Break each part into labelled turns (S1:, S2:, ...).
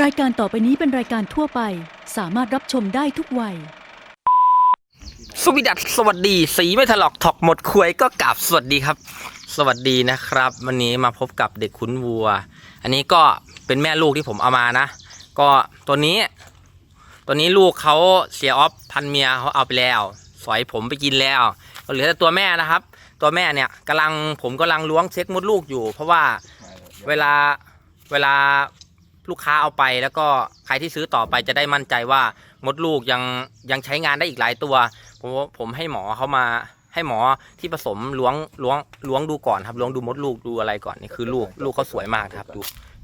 S1: รายการต่อไปนี้เป็นรายการทั่วไป สามารถรับชมได้ทุกวัย
S2: สวีดัสสวัสดีสีไม่ถลอกถอกหมดควยก็กลับสวัสดีครับ สวัสดีนะครับ วันนี้มาพบกับเด็กขุนวัว อันนี้ก็เป็นแม่ลูกที่ผมเอามานะ ก็ตัวนี้ ตัวนี้ลูกเขาเสียออฟพันเมียเขาเอาไปแล้ว สอยผมไปกินแล้วก็เหลือแต่ตัวแม่นะครับ ตัวแม่เนี่ยกำลังผมกำลังล้วงเช็คมดลูกอยู่ เพราะว่าเวลาเวลา ลูกค้าเอาไปแล้วก็ใครที่ซื้อต่อไปจะได้มั่นใจว่ามดลูกยังยังใช้งานได้อีกหลายตัว ผมผมให้หมอเขามาให้หมอที่ผสมล้วงล้วงล้วงดูก่อนครับล้วงดูมดลูกดูอะไรก่อนนี่คือลูกลูกเขาสวยมากนะครับ ดู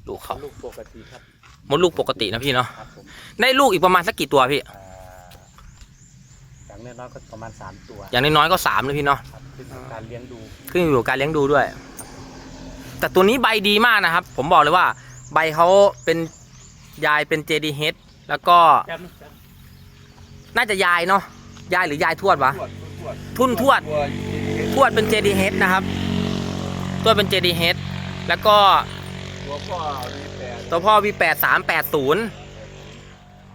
S2: ลูกเขา
S3: ลูกปกติครับ
S2: มดลูกปกตินะพี่เนาะ
S3: ครับผม
S2: ได้ลูกอีกประมาณสักกี่ตัวพี่
S3: อ่าอย่างน้อยๆก็ประมาณสามตัว
S2: อย่างน้อยๆก็สามเลยพี่เนาะ
S3: ครับขึ้นอยู่กับการเลี้ยงดู
S2: ขึ้นอยู่กับการเลี้ยงดูด้วย แต่ตัวนี้ใบดีมากนะครับ ผมบอกเลยว่า ใบเขาเป็นยายเป็น JDH แล้วก็น่าจะยายเนาะยายหรือยายทวดวะทุ่นทวดทวดเป็น JDH นะครับทวดเป็น JDH แล้วก็
S3: ตัวพ่อมีแปด
S2: ตัวพ่อ V8 380ตั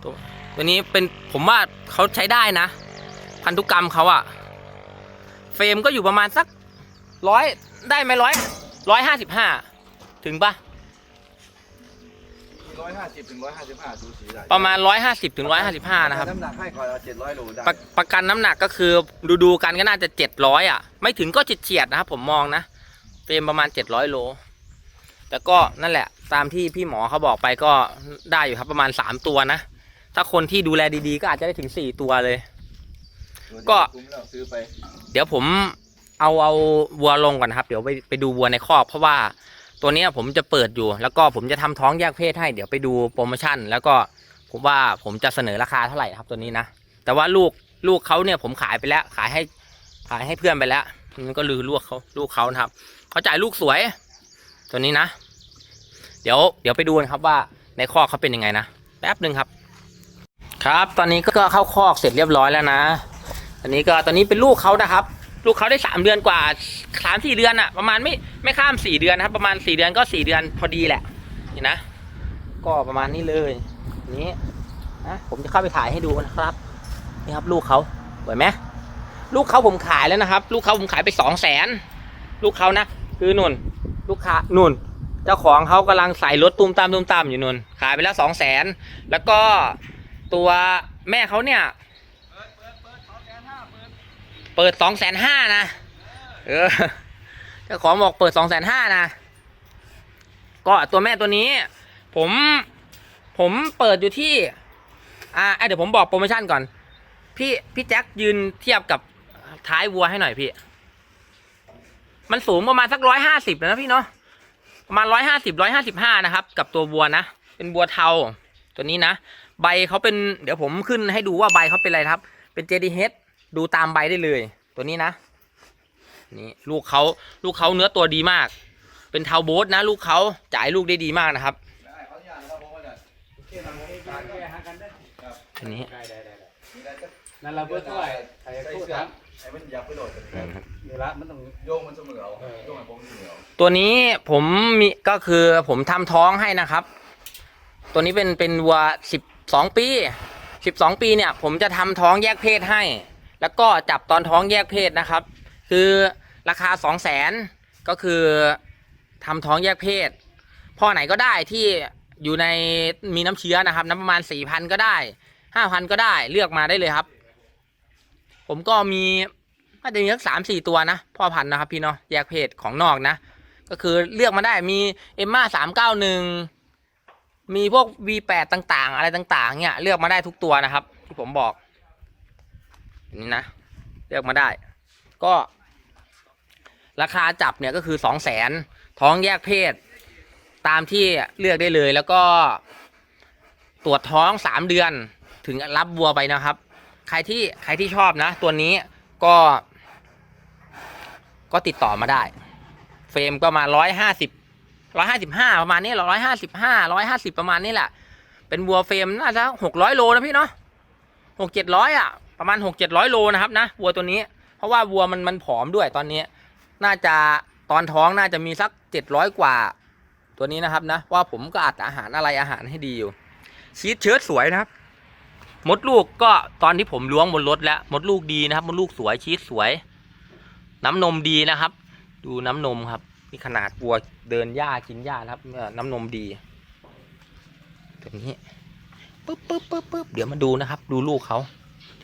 S2: วตัวนี้เป็นผมว่าเขาใช้ได้นะ พันธุกรรมเขาอะเฟรมก็อยู่ประมาณสักร้อยได้ไหมร้อยร้อยห้าสิบห้าถึงปะ
S4: ร้อยห้าสิบถึงร้อยห้าสิบห้าดูสีได้
S2: ประมาณร้อยห้าสิบถึงร้อยห้าสิบห้านะครับ
S4: น้ำหนักให้ก่อนเราเจ็ดร้อยโลได้
S2: ประประกันน้ำหนักก็คือดูดูๆกันก็น่าจะเจ็ดร้อยอะ ไม่ถึงก็เฉียดๆนะครับผมมองนะเฟรมประมาณเจ็ดร้อยโล แต่ก็นั่นแหละ ตามที่พี่หมอเขาบอกไปก็ได้อยู่ครับประมาณสามตัวนะ ถ้าคนที่ดูแลดีๆ ก็อาจจะได้ถึงสี่ตัวเลยก็
S4: คุ้มแล้วซื้อไป
S2: เดี๋ยวผมเอาเอาวัวลงก่อนนะครับ เดี๋ยวไปไปดูวัวในคอกเพราะว่า ตัวนี้ผมจะเปิดอยู่ แล้วก็ผมจะทำท้องแยกเพศให้เดี๋ยวไปดูโปรโมชั่น แล้วก็ผมว่าผมจะเสนอราคาเท่าไหร่ครับตัวนี้นะแต่ว่าลูกลูกเขาเนี่ยผมขายไปแล้วขายให้ขายให้เพื่อนไปแล้วมันก็ลือลูกเขาลูกเขานะครับเขาจ่ายลูกสวย ตัวนี้นะ เดี๋ยวเดี๋ยวไปดูนะครับว่าในคอกเขาเป็นยังไงนะแป๊บหนึ่งครับ ครับ ตอนนี้ก็เข้าคอกเสร็จเรียบร้อยแล้วนะ อันนี้ก็ตอนนี้เป็นลูกเขานะครับ ลูกเขาได้สามเดือนกว่าสามสี่เดือนอะประมาณไม่ไม่ข้ามสี่เดือนนะครับ ประมาณสี่เดือนก็สี่เดือนพอดีแหละนี่นะ ก็ประมาณนี้เลยนี้นะผมจะเข้าไปถ่ายให้ดูนะครับนี่ครับ ลูกเขาสวยไหมลูกเขาผมขายแล้วนะครับ ลูกเขาผมขายไปสองแสนลูกเขานะคือนุ่น ลูกค้านุ่น เจ้าของเขากำลังใส่รถตุ้มตามตุ้มตามอยู่นุ่นขายไปแล้วสองแสนแล้วก็ตัวแม่เขาเนี่ย เปิดสองแสนห้านะ เออเจ้าของบอกเปิดสองแสนห้านะ ก็ตัวแม่ตัวนี้ ผม ผมเปิดอยู่ที่ อ่าเดี๋ยวผมบอกโปรโมชั่นก่อน พี่พี่แจ็คยืนเทียบกับท้ายวัวให้หน่อยพี่ มันสูงประมาณสักร้อยห้าสิบนะพี่เนาะ ประมาณร้อยห้าสิบร้อยห้าสิบห้านะครับ กับตัวบัวนะ เป็นบัวเทาตัวนี้นะ ใบเขาเป็น เดี๋ยวผมขึ้นให้ดูว่าใบเขาเป็นอะไรครับ เป็น JDH ดูตามใบได้เลย ตัวนี้นะ นี่ลูกเขาลูกเขาเนื้อตัวดีมาก เป็นเทาโบสนะ ลูกเขาจ่ายลูกได้ดีมากนะครับ
S4: ได้เขาอย่างนะครับผมว่าเนี่ยโอเคนะผมการ
S3: แก้หากันได้
S2: อันนี้
S3: ได้ได้ได้ได้
S4: มีได้ก็
S3: นั่นเราเบิร์ดเท่าไหร่ใคร
S4: ใส่
S3: พูด
S4: เสื้อ
S3: ครับ
S4: ไอ้มันอยากไปโหลดกัน
S3: เวลามันต้อง
S4: โยงมันเสมอเอาโยงให้ผมเสมอเอา
S2: ตัวนี้ผมมีก็คือผมทำท้องให้นะครับ ตัวนี้เป็นเป็นวัวสิบสองปีสิบสองปีเนี่ย ผมจะทำท้องแยกเพศให้ แล้วก็จับตอนท้องแยกเพศนะครับ คือราคาสองแสนก็คือทำท้องแยกเพศ พ่อไหนก็ได้ที่อยู่ในมีน้ำเชื้อนะครับน้ำประมาณสี่พันก็ได้ห้าพันก็ได้เลือกมาได้เลยครับ ผมก็มีน่าจะมีสักสามสี่ตัวนะพ่อพันธุ์นะครับพี่เนาะแยกเพศของนอกนะ ก็คือเลือกมาได้มีเอ็มมาสามเก้าหนึ่งมีพวก V8 ต่างๆ อะไรต่าง ๆ เนี่ย เลือกมาได้ทุกตัวนะครับ ที่ผมบอก นี่นะเลือกมาได้ ก็ ราคาจับเนี่ยก็คือสองแสนท้องแยกเพศ ตามที่เลือกได้เลยแล้วก็ ตรวจท้องสามเดือนถึงรับวัวไปนะครับ ใครที่ใครที่ชอบนะ ตัวนี้ก็ ก็ติดต่อมาได้ เฟรมก็มาร้อยห้าสิบร้อยห้าสิบห้าประมาณนี้ร้อยห้าสิบห้าร้อยห้าสิบประมาณนี้แหละ เป็นวัวเฟรมน่าจะหกร้อยโลนะพี่เนาะหกเจ็ดร้อยอะ ประมาณหกเจ็ดร้อยโลนะครับนะวัวตัวนี้ เพราะว่าวัวมันมันผอมด้วยตอนนี้ น่าจะตอนท้องน่าจะมีสักเจ็ดร้อยกว่า ตัวนี้นะครับนะว่าผมก็อัดอาหารอะไรอาหารให้ดีอยู่ชีสเชิ้ตสวยนะครับมดลูกก็ตอนที่ผมล้วงบนรถแล้วมดลูกดีนะครับมดลูกสวยชีสสวย น้ำนมดีนะครับ ดูน้ำนมครับนี่ขนาดวัวเดินหญ้ากินหญ้านะครับน้ำนมดีตัวนี้ปึ๊บปึ๊บปึ๊บปึ๊บเดี๋ยวมาดูนะครับ ดูลูกเขา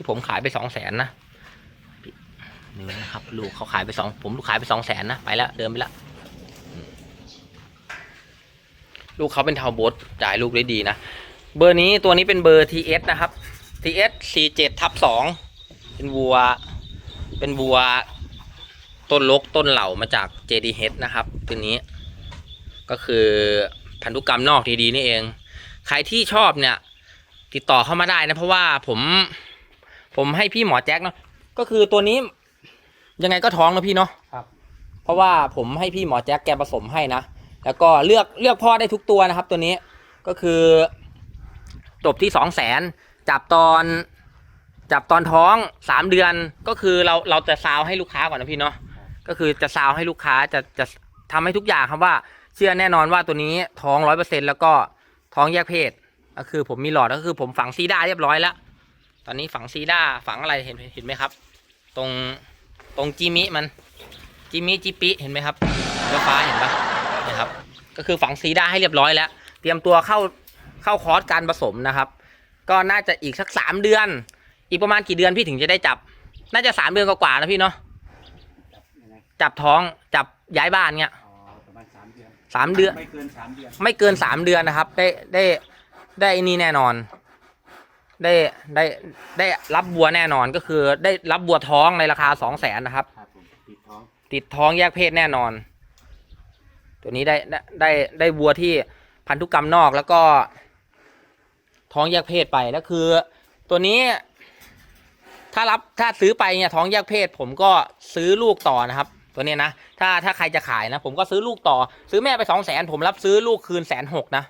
S2: ที่ผมขายไปสองแสนนะนี่นะครับ ลูกเขาขายไปสองผมลูกขายไปสองแสนนะไปแล้วเดินไปแล้วลูกเขาเป็นเทาโบสจ่ายลูกได้ดีนะ เบอร์นี้ตัวนี้เป็นเบอร์ TS นะครับ TS 47ทับ2เป็นวัว เป็นวัว ต้นลกต้นเหล่ามาจาก JDH นะครับ ตัวนี้ ก็คือพันธุกรรมนอกดีๆนี่เอง ใครที่ชอบเนี่ย ติดต่อเข้ามาได้นะ เพราะว่าผม ผมให้พี่หมอแจ็คเนาะก็คือตัวนี้ ยังไงก็ท้องนะพี่เนาะ
S3: ครับ
S2: เพราะว่าผมให้พี่หมอแจ็คแกผสมให้นะแล้วก็เลือกเลือกพ่อได้ทุกตัวนะครับ ตัวนี้ก็คือจบที่สองแสนจับตอนจับตอนท้องสามเดือนก็คือเราเราจะซาวให้ลูกค้าก่อนนะพี่เนาะก็คือจะซาวให้ลูกค้าจะจะทำให้ทุกอย่างครับว่า เชื่อแน่นอนว่าตัวนี้ท้องร้อยเปอร์เซ็นแล้วก็ท้องแยกเพศก็คือผมมีหลอดก็คือผมฝังซีด้าเรียบร้อยแล้ว ตอนนี้ฝังซีด้าฝังอะไรเห็นเห็นไหมครับ ตรงตรงจิมิมันจิมิจิปิเห็นไหมครับรถฟ้าเห็นปะนี่ครับ ก็คือฝังซีด้าให้เรียบร้อยแล้ว เตรียมตัวเข้าเข้าคอร์สการผสมนะครับ ก็น่าจะอีกสักสามเดือน อีกประมาณกี่เดือนพี่ถึงจะได้จับ น่าจะสามเดือนกว่าๆนะพี่เนาะ
S3: จับยังไง
S2: จับท้องจับย้ายบ้านเงี้ย
S3: อ๋อประมาณสามเดือน
S2: สามเดือน
S3: ไม่เกินสามเดือน
S2: ไม่เกินสามเดือนนะครับ ได้ได้ได้ไอ้นี่แน่นอน ได้ได้ได้รับบัวแน่นอนก็คือได้รับบัวท้องในราคาสองแสนนะครับ
S3: ครับผมติดท้อง
S2: ติดท้องแยกเพศแน่นอน ตัวนี้ได้ได้ได้ได้วัวที่พันธุกรรมนอกแล้วก็ ท้องแยกเพศไปแล้วคือ ตัวนี้ ถ้ารับถ้าซื้อไปเนี่ยท้องแยกเพศ ผมก็ซื้อลูกต่อนะครับ ตัวเนี้ยนะถ้าถ้าใครจะขายนะ ผมก็ซื้อลูกต่อ ซื้อแม่ไปสองแสนผมรับซื้อลูกคืนแสนหกนะ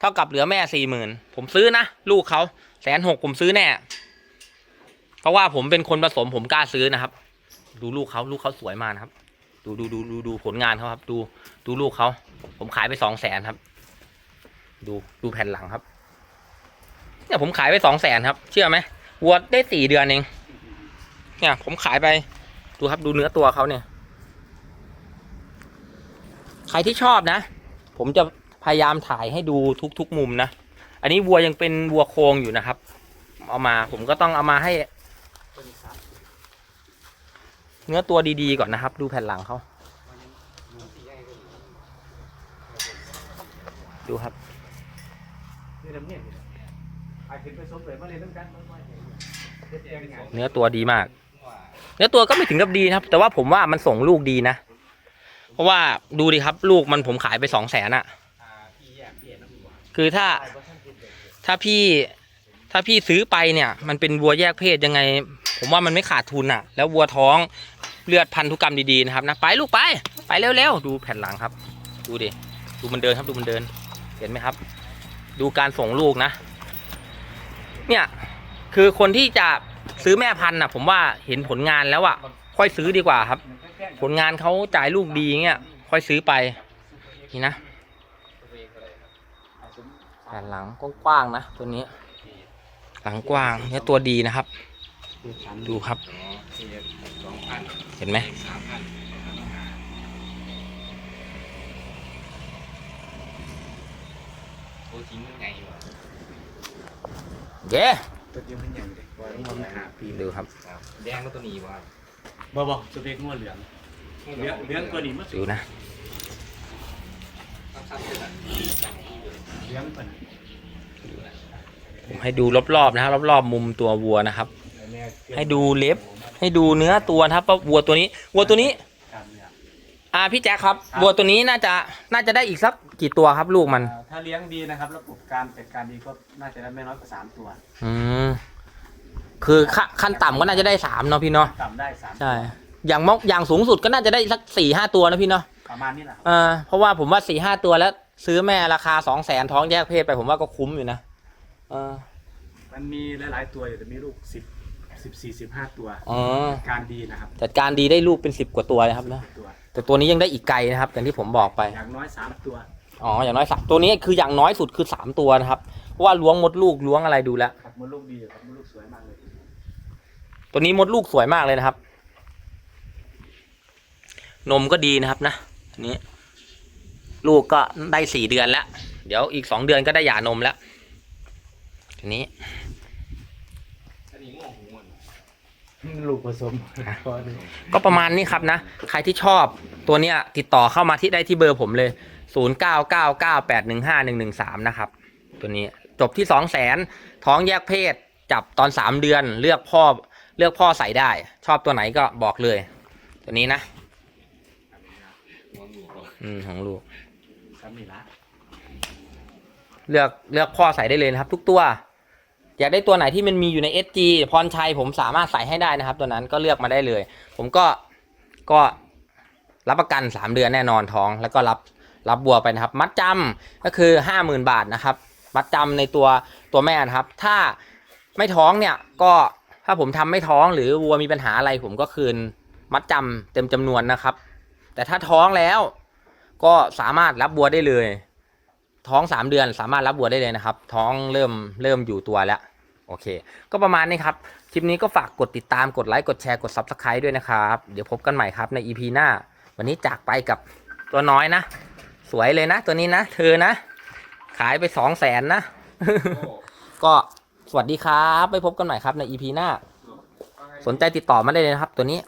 S2: เท่ากับเหลือแม่สี่หมื่นผมซื้อนะ ลูกเขาแสนหกผมซื้อแน่ เพราะว่าผมเป็นคนผสมผมกล้าซื้อนะครับ ดูลูกเขาลูกเขาสวยมากนะครับ ดูดูดูดูดูผลงานเขาครับ ดูดูลูกเขาผมขายไปสองแสนครับ ดูดูแผ่นหลังครับ เนี่ยผมขายไปสองแสนครับ เชื่อไหมวัวได้สี่เดือนเองเนี่ย ผมขายไปดูครับดูเนื้อตัวเขาเนี่ย ใครที่ชอบนะ ผมจะ พยายามถ่ายให้ดูทุกทุกมุมนะ อันนี้วัวยังเป็นวัวโครงอยู่นะครับ เอามาผมก็ต้องเอามาให้ เนื้อตัวดีๆก่อนนะครับ ดูแผ่นหลังเขาดูครับ
S3: เนี่ยไอ้ขึ้นไปสมเลยมาเลยต้องการมาเด็ดเองไง
S2: เนื้อตัวดีมาก เนื้อตัวก็ไม่ถึงกับดีนะครับ แต่ว่าผมว่ามันส่งลูกดีนะ เพราะว่าดูดิครับ ลูกมันผมขายไปสองแสนอะ
S3: อ่าพี่แยกพี่น้ำหัว
S2: คือถ้าถ้าพี่ถ้าพี่ซื้อไปเนี่ยมันเป็นวัวแยกเพศยังไง ผมว่ามันไม่ขาดทุนอะแล้ววัวท้องเลือดพันธุกรรมดีๆนะครับนะไปลูกไปไปเร็วๆดูแผ่นหลังครับ ดูดิดูมันเดินครับดูมันเดิน เห็นไหมครับ ดูการส่งลูกนะ เนี่ยคือคนที่จะซื้อแม่พันธุ์น่ะ ผมว่าเห็นผลงานแล้วอะค่อยซื้อดีกว่าครับ ผลงานเขาจ่ายลูกดีเงี้ยค่อยซื้อไปนี่นะ แผ่นหลังกว้างๆนะตัวนี้ หลังกว้างเนี่ยตัวดีนะครับ ดูครับ เห็นไหมเย้
S3: ตัวเดียวมันใหญ่เลยว่ามันหาปี
S2: ดูครับ
S4: แดงก็ตัวนี้ว่า
S3: บ่บ่สเปกงัวเหลืองเหลืองเหลืองตัวนี้มัน
S2: ดูนะ
S3: เหลืองเพิ่น
S2: ผมให้ดูรอบๆนะครับรอบๆมุมตัววัวนะครับ ให้ดูเล็บ ให้ดูเนื้อตัวนะครับว่าวัวตัวนี้ วัวตัวนี้
S3: การเนื้อ
S2: อ่าพี่แจ๊คครับ
S3: ครับ
S2: วัวตัวนี้น่าจะน่าจะได้อีกสักกี่ตัวครับ ลูกมัน
S3: อ่าถ้าเลี้ยงดีนะครับระบบการจัดการดีก็น่าจะได้ไม่น้อยกว่าสามตัว
S2: อืมคือขั้นขั้นต่ำก็น่าจะได้สามเนาะพี่เนาะ
S3: ต่ำได้สาม
S2: ใช่อย่างมอกอย่างสูงสุดก็น่าจะได้สักสี่ห้าตัวนะพี่เนาะ
S3: ประมาณนี้แหละครับ
S2: เออเพราะว่าผมว่าสี่ห้าตัวแล้ว ซื้อแม่ราคาสองแสนท้องแยกเพศไปผมว่าก็คุ้มอยู่นะเออ
S3: มันมีหลาย ๆ ตัวอยู่แต่มีลูกสิบสิบสี่สิบห้าตัว
S2: อ๋อ
S3: การดีนะครับ
S2: จัดการดีได้ลูกเป็นสิบกว่าตัวเลยครับนะ
S3: ตัว
S2: แต่ตัวนี้ยังได้อีกไกลนะครับอย่างที่ผมบอกไป
S3: อย่างน้อยสามตัว
S2: อ๋ออย่างน้อยสามตัวนี้คืออย่างน้อยสุดคือสามตัวนะครับเพราะว่าล้วงมดลูกล้วงอะไรดูแล้ว
S3: ครับมดลูกดีครับมดลูกสวยมากเลย
S2: ตัวนี้มดลูกสวยมากเลยนะครับ นมก็ดีนะครับนะอันนี้ ลูกก็ได้สี่เดือนแล้ว เดี๋ยวอีกสองเดือนก็ได้หย่านมแล้ว ทีนี้
S4: อันนี้ง่วงหูมัน
S3: ลูกผสมพอดี
S2: ก็ประมาณนี้ครับนะ ใครที่ชอบตัวเนี้ย ติดต่อเข้ามาที่ได้ที่เบอร์ผมเลย 0 9 9 9 8 1 5 1 1 3 นะครับ ตัวนี้จบที่ 2 0 0แสนท้องแยกเพศจับตอน 3 เดือนเลือกพ่อเลือกพ่อใส่ได้ ชอบตัวไหนก็บอกเลย ตัวนี้นะ อืมของลูก
S3: ครับนี่ละ
S2: เลือกเลือกพ่อใส่ได้เลยนะครับ ทุกตัว อยากได้ตัวไหนที่มันมีอยู่ใน SG พรชัยผมสามารถใส่ให้ได้นะครับ ตัวนั้นก็เลือกมาได้เลย ผมก็ก็รับประกัน 3 เดือนแน่นอนท้อง แล้วก็รับรับบัวไปนะครับ มัดจำก็คือ 50,000 บาทนะครับ มัดจำในตัวตัวแม่นะครับ ถ้าไม่ท้องเนี่ยก็ถ้าผมทำไม่ท้องหรือวัวมีปัญหาอะไรผมก็คืนมัดจำเต็มจำนวนนะครับ แต่ถ้าท้องแล้ว ก็สามารถรับบัวได้เลย ท้องสามเดือนสามารถรับบัวได้เลยนะครับ ท้องเริ่มเริ่มอยู่ตัวแล้วโอเค ก็ประมาณนี้ครับ คลิปนี้ก็ฝากกดติดตามกดไลค์กดแชร์กด Subscribe ด้วยนะครับ เดี๋ยวพบกันใหม่ครับใน EP หน้า วันนี้จากไปกับตัวน้อยนะ สวยเลยนะ ตัวนี้นะ เธอนะ ขายไปสองแสนนะ ก็สวัสดีครับ ไปพบกันใหม่ครับใน EP หน้า สนใจติดต่อมาได้เลยนะครับ ตัวนี้